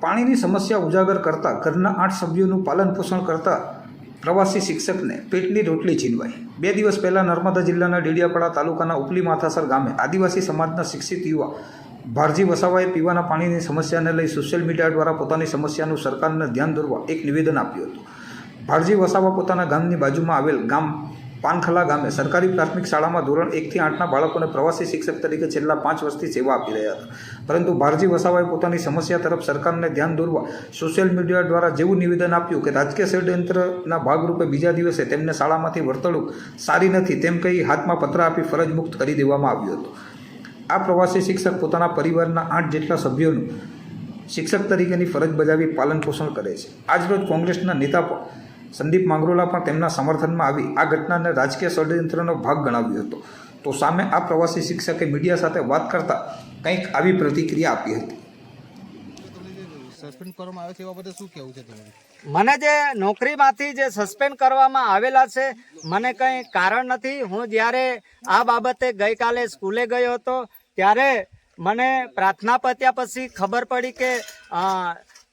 પાણીની સમસ્યા ઉજાગર કરતા ઘરના આઠ સભ્યોનું પાલન પોષણ કરતા પ્રવાસી શિક્ષકને પેટની રોટલી છીનવાઈ. બે દિવસ પહેલાં નર્મદા જિલ્લાના ડેડિયાપાડા તાલુકાના ઉપલી માથાસર ગામે આદિવાસી સમાજના શિક્ષિત યુવા ભારજી વસાવાએ પીવાના પાણીની સમસ્યાને લઈ સોશિયલ મીડિયા દ્વારા પોતાની સમસ્યાનું સરકારને ધ્યાન દોરવા એક નિવેદન આપ્યું હતું. ભારજી વસાવા પોતાના ગામની બાજુમાં આવેલ ગામ પાનખલા ગામે સરકારી પ્રાથમિક શાળામાં ધોરણ એકથી આઠના બાળકોને પ્રવાસી શિક્ષક તરીકે છેલ્લા પાંચ વર્ષથી સેવા આપી રહ્યા હતા. પરંતુ ભારજી વસાવાએ પોતાની સમસ્યા તરફ સરકારને ધ્યાન દોરવા સોશિયલ મીડિયા દ્વારા જેવું નિવેદન આપ્યું કે રાજકીય ષડયંત્રના ભાગરૂપે બીજા દિવસે તેમને શાળામાંથી વર્તણૂક સારી નથી તેમ કહી હાથમાં પત્ર આપી ફરજ મુક્ત કરી દેવામાં આવ્યું હતું. આ પ્રવાસી શિક્ષક પોતાના પરિવારના આઠ જેટલા સભ્યોનું શિક્ષક તરીકેની ફરજ બજાવી પાલન પોષણ કરે છે. આજરોજ કોંગ્રેસના નેતા પણ સંદીપ માંગરોલા પણ તેમના સમર્થનમાં આવી આ ઘટનાને રાજકીય ષડયંત્રનો ભાગ ગણાવ્યો હતો. તો સામે આ પ્રવાસી શિક્ષકે મીડિયા સાથે વાત કરતા કંઈક આવી પ્રતિક્રિયા આપી હતી. સસ્પેન્ડ કરવામાં આવે છે એ બાબતે શું કહેવું છે તમારું? મને જે નોકરીમાંથી જે સસ્પેન્ડ કરવામાં આવેલા છે મને કંઈ કારણ નથી. હું જ્યારે આ બાબતે ગઈકાલે સ્કૂલે ગયો હતો ત્યારે મને પ્રાર્થના પત્યા પછી ખબર પડી કે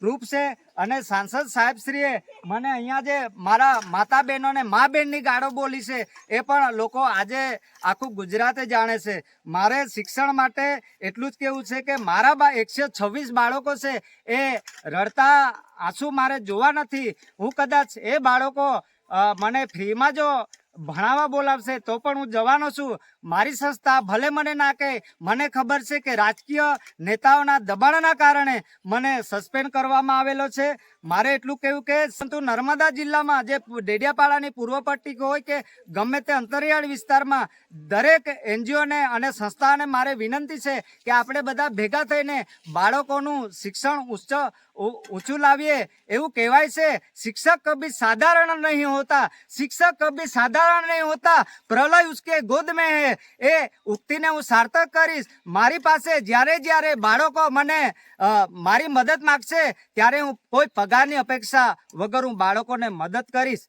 પ્રૂફ છે અને સાંસદ સાહેબશ્રીએ મને અહીંયા જે મારા માતા બહેનોને મા બહેનની ગાળો બોલી છે એ પણ લોકો આજે આખું ગુજરાતે જાણે છે. મારે શિક્ષણ માટે એટલું જ કેવું છે કે મારા બા એકસો છવ્વીસ બાળકો છે એ રડતા આંસુ મારે જોવા નથી. હું કદાચ એ બાળકો મને ફ્રીમાં જો ભણાવવા બોલાવશે તો પણ હું જવાનો છું. મારી સંસ્થા ભલે મને ના કહે, મને ખબર છે કે રાજકીય નેતાઓના દબાણના કારણે મને સસ્પેન્ડ કરવામાં આવેલો છે. મારે એટલું કહેવું કે સંતુ નર્મદા જિલ્લામાં જે ડેડિયાપાડાની પૂર્વ પટ્ટી હોય કે ગમે તે અંતરિયાળ વિસ્તારમાં દરેક એનજીઓને અને સંસ્થાને મારે વિનંતી છે કે આપણે બધા ભેગા થઈને બાળકોનું શિક્ષણ ઉચ્ચ ઊંચું લાવીએ. એવું કહેવાય છે, શિક્ષક કભી સાધારણ નહીં હોતા. શિક્ષક કભી સાધારણ નહીં હોતા, પ્રલય ઉસકે ગોદ મેં હે, એ ઉક્તિને હું સાર્થક કરીશ. મારી પાસે જ્યારે જ્યારે બાળકો મને મારી મદદ માગશે, ત્યારે હું કોઈ પગારની અપેક્ષા વગર હું બાળકોને મદદ કરીશ.